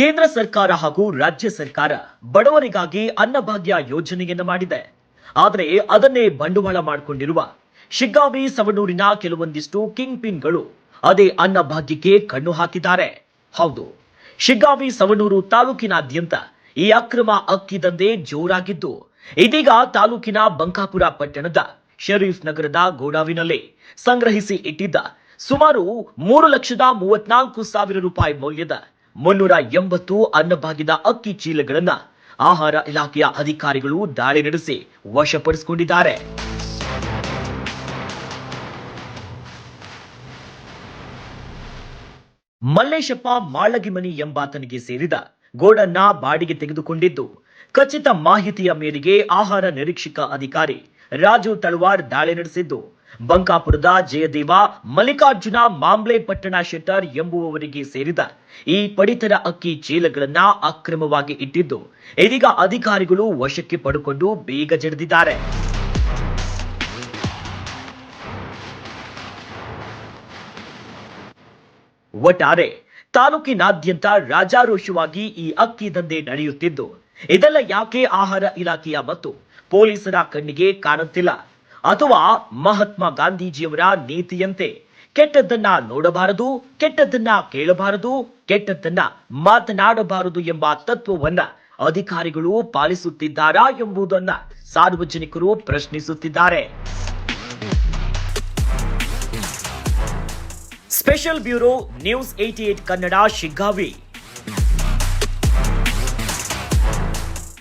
ಕೇಂದ್ರ ಸರ್ಕಾರ ಹಾಗೂ ರಾಜ್ಯ ಸರ್ಕಾರ ಬಡವರಿಗಾಗಿ ಅನ್ನಭಾಗ್ಯ ಯೋಜನೆಯನ್ನು ಮಾಡಿದೆ. ಆದರೆ ಅದನ್ನೇ ಬಂಡವಾಳ ಮಾಡಿಕೊಂಡಿರುವ ಶಿಗ್ಗಾವಿ, ಸವಣೂರಿನ ಕೆಲವೊಂದಿಷ್ಟು ಕಿಂಗ್ ಪಿನ್ಗಳು ಅದೇ ಅನ್ನಭಾಗ್ಯಕ್ಕೆ ಕಣ್ಣು ಹಾಕಿದ್ದಾರೆ. ಹೌದು, ಶಿಗ್ಗಾವಿ, ಸವಣೂರು ತಾಲೂಕಿನಾದ್ಯಂತ ಈ ಅಕ್ರಮ ಅಕ್ಕಿ ದಂಧೆ ಜೋರಾಗಿದ್ದು, ಇದೀಗ ತಾಲೂಕಿನ ಬಂಕಾಪುರ ಪಟ್ಟಣದ ಶರೀಫ್ ನಗರದ ಗೋಡಾವಿನಲ್ಲಿ ಸಂಗ್ರಹಿಸಿ ಇಟ್ಟಿದ್ದ ಸುಮಾರು ಮೂರು ಲಕ್ಷದ ಮೂವತ್ನಾಲ್ಕು ಸಾವಿರ ರೂಪಾಯಿ ಮೌಲ್ಯದ ಮುನ್ನೂರ ಎಂಬತ್ತು ಅನ್ನಭಾಗ್ಯದ ಅಕ್ಕಿ ಚೀಲಗಳನ್ನ ಆಹಾರ ಇಲಾಖೆಯ ಅಧಿಕಾರಿಗಳು ದಾಳಿ ನಡೆಸಿ ವಶಪಡಿಸಿಕೊಂಡಿದ್ದಾರೆ. ಮಲ್ಲೇಶಪ್ಪ ಮಾಳಗಿಮನಿ ಎಂಬಾತನಿಗೆ ಸೇರಿದ ಗೋಡನ್ನ ಬಾಡಿಗೆ ತೆಗೆದುಕೊಂಡಿದ್ದು, ಖಚಿತ ಮಾಹಿತಿಯ ಮೇರೆಗೆ ಆಹಾರ ನಿರೀಕ್ಷಕ ಅಧಿಕಾರಿ ರಾಜು ತಳವಾರ್ ದಾಳಿ ನಡೆಸಿದ್ದು. ಬಂಕಾಪುರದ ಜಯದೇವ, ಮಲ್ಲಿಕಾರ್ಜುನ ಮಾಂಬ್ಲೆ ಪಟ್ಟಣ ಶೆಟ್ಟರ್ ಎಂಬುವವರಿಗೆ ಸೇರಿದ ಈ ಪಡಿತರ ಅಕ್ಕಿ ಚೀಲಗಳನ್ನ ಅಕ್ರಮವಾಗಿ ಇಟ್ಟಿದ್ದು. ಇದೀಗ ಅಧಿಕಾರಿಗಳು ವಶಕ್ಕೆ ಪಡೆಕೊಂಡು ಬೇಗ ಜಡಿದಿದ್ದಾರೆ. ಒಟ್ಟಾರೆ ತಾಲೂಕಿನಾದ್ಯಂತ ರಾಜಾರೋಷವಾಗಿ ಈ ಅಕ್ಕಿ ದಂಧೆ ನಡೆಯುತ್ತಿದ್ದು. ಇದೆಲ್ಲ ಯಾಕೆ ಆಹಾರ ಇಲಾಖೆಯ ಮತ್ತು ಪೊಲೀಸರ ಕಣ್ಣಿಗೆ ಕಾಣುತ್ತಿಲ್ಲ ಅಥವಾ ಮಹಾತ್ಮ ಗಾಂಧೀಜಿಯವರ ನೀತಿಯಂತೆ ಕೆಟ್ಟದ್ದನ್ನ ನೋಡಬಾರದು, ಕೆಟ್ಟದ್ದನ್ನ ಕೇಳಬಾರದು, ಕೆಟ್ಟದ್ದನ್ನ ಮಾತನಾಡಬಾರದು ಎಂಬ ತತ್ವವನ್ನ ಅಧಿಕಾರಿಗಳು ಪಾಲಿಸುತ್ತಿದ್ದಾರಾ ಎಂಬುದನ್ನ ಸಾರ್ವಜನಿಕರು ಪ್ರಶ್ನಿಸುತ್ತಿದ್ದಾರೆ. Special bureau news eighty eight Kannada, Shiggavi.